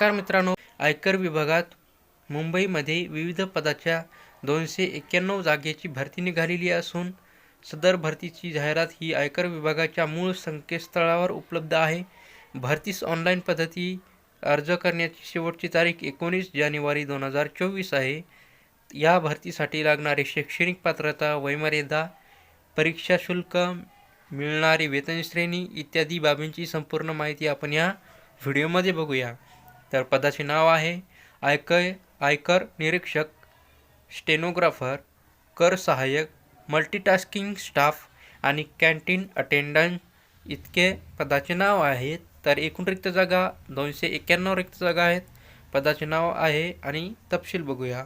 नमस्कार मित्रांनो. आयकर विभागात मुंबईमध्ये विविध पदाच्या दोनशे एक्क्याण्णव जागेची भरती निघालेली असून सदर भरतीची जाहिरात ही आयकर विभागाच्या मूळ संकेतस्थळावर उपलब्ध आहे. भरतीस ऑनलाईन पद्धती अर्ज करण्याची शेवटची तारीख एकोणीस जानेवारी दोन हजार चोवीस आहे. या भरतीसाठी लागणारी शैक्षणिक पात्रता वयमर्यादा परीक्षा शुल्क मिळणारी वेतनश्रेणी इत्यादी बाबींची संपूर्ण माहिती आपण या व्हिडिओमध्ये बघूया. तर पदाचे नाव आहे आयकर आयकर निरीक्षक स्टेनोग्राफर कर सहाय्यक मल्टीटास्किंग स्टाफ आणि कॅन्टीन अटेंडंट. इतके पदाचे नाव आहेत तर एकूण रिक्त जागा दोनशे एक्क्याण्णव रिक्त जागा आहेत. पदाचे नाव आहे आणि तपशील बघूया.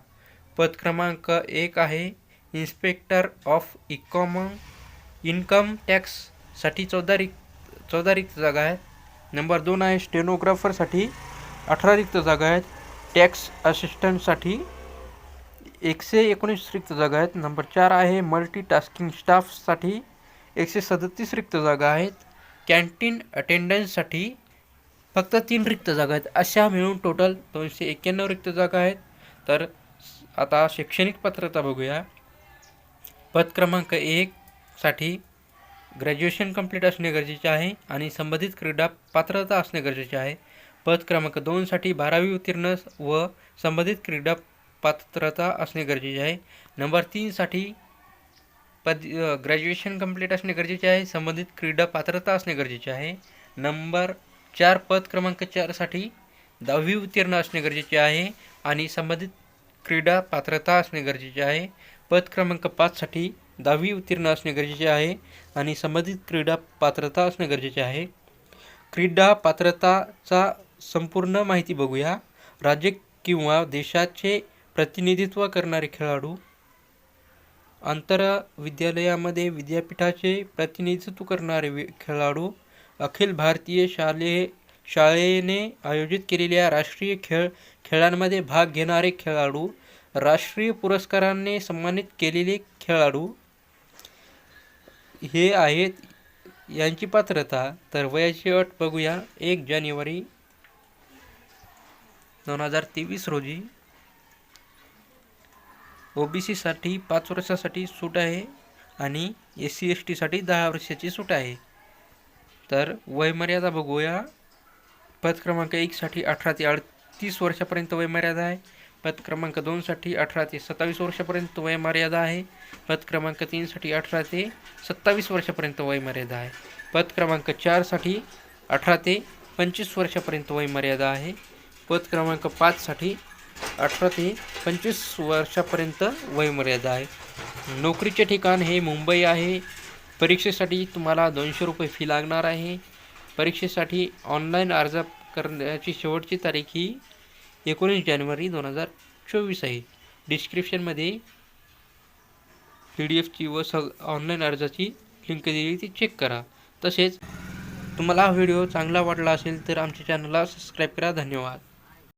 पद क्रमांक एक आहे इन्स्पेक्टर ऑफ इकॉम इन्कम टॅक्ससाठी चौदा रिक्त चौदा रिक्त जागा आहेत. नंबर दोन आहे स्टेनोग्राफरसाठी अठरा रिक्त जागा आहेत. टॅक्स असिस्टंटसाठी एकशे एकोणीस रिक्त जागा आहेत. नंबर चार आहे मल्टीटास्किंग स्टाफसाठी एकशे सदतीस रिक्त जागा आहेत. कॅन्टीन अटेंडन्ससाठी फक्त तीन रिक्त जागा आहेत. अशा मिळून टोटल दोनशे एक्क्याण्णव रिक्त जागा आहेत. तर आता शैक्षणिक पात्रता बघूया. पद क्रमांक एकसाठी ग्रॅज्युएशन कंप्लीट असणे गरजेचे आहे आणि संबंधित क्रीडा पात्रता असणे गरजेचे आहे. पद क्रमांक दोनसाठी बारावी उत्तीर्ण व संबंधित क्रीडा पात्रता असणे गरजेचे आहे. नंबर तीनसाठी पद ग्रॅज्युएशन कंप्लीट असणे गरजेचे आहे. संबंधित क्रीडा पात्रता असणे गरजेचे आहे. नंबर चार पद क्रमांक चारसाठी दहावी उत्तीर्ण असणे गरजेचे आहे आणि संबंधित क्रीडा पात्रता असणे गरजेचे आहे. पद क्रमांक पाचसाठी दहावी उत्तीर्ण असणे गरजेचे आहे आणि संबंधित क्रीडा पात्रता असणे गरजेचे आहे. क्रीडा पात्रताचा संपूर्ण माहिती बघूया. राज्य किंवा देशाचे प्रतिनिधित्व करणारे खेळाडू. आंतरविद्यालयामध्ये विद्यापीठाचे प्रतिनिधित्व करणारे खेळाडू. अखिल भारतीय शालेय शाळेने आयोजित केलेल्या राष्ट्रीय खेळ खेळांमध्ये भाग घेणारे खेळाडू. राष्ट्रीय पुरस्कारांनी सन्मानित केलेले खेळाडू. हे आहेत यांची पात्रता. तर वयाची अट बघूया. एक जानेवारी दोन हजार तेवीस रोजी ओ बी सीसाठी पाच वर्षासाठी सूट आहे आणि एस सी एस टीसाठी दहा वर्षाची सूट आहे. तर वयमर्यादा बघूया. पद क्रमांक एकसाठी अठरा ते अडतीस वर्षापर्यंत वयमर्यादा आहे. पद क्रमांक दोनसाठी अठरा ते सत्तावीस वर्षापर्यंत वयमर्यादा आहे. पद क्रमांक तीनसाठी अठरा ते सत्तावीस वर्षापर्यंत वयमर्यादा आहे. पद क्रमांक चारसाठी अठरा ते पंचवीस वर्षापर्यंत वयमर्यादा आहे. पद क्रमांक पाचसाठी अठरा ते पंचवीस वर्षापर्यंत वयमर्यादा आहे. नोकरीचे ठिकाण हे मुंबई आहे. परीक्षेसाठी तुम्हाला दोनशे रुपये फी लागणार आहे. परीक्षेसाठी ऑनलाईन अर्ज करण्याची शेवटची तारीख ही एकोणीस जानेवारी दोन हजार चोवीस आहे. डिस्क्रिप्शनमध्ये पी डी एफची व सग ऑनलाईन अर्जाची लिंक दिली ती चेक करा. तसेच तुम्हाला हा व्हिडिओ चांगला वाटला असेल तर आमच्या चॅनलला सबस्क्राईब करा. धन्यवाद.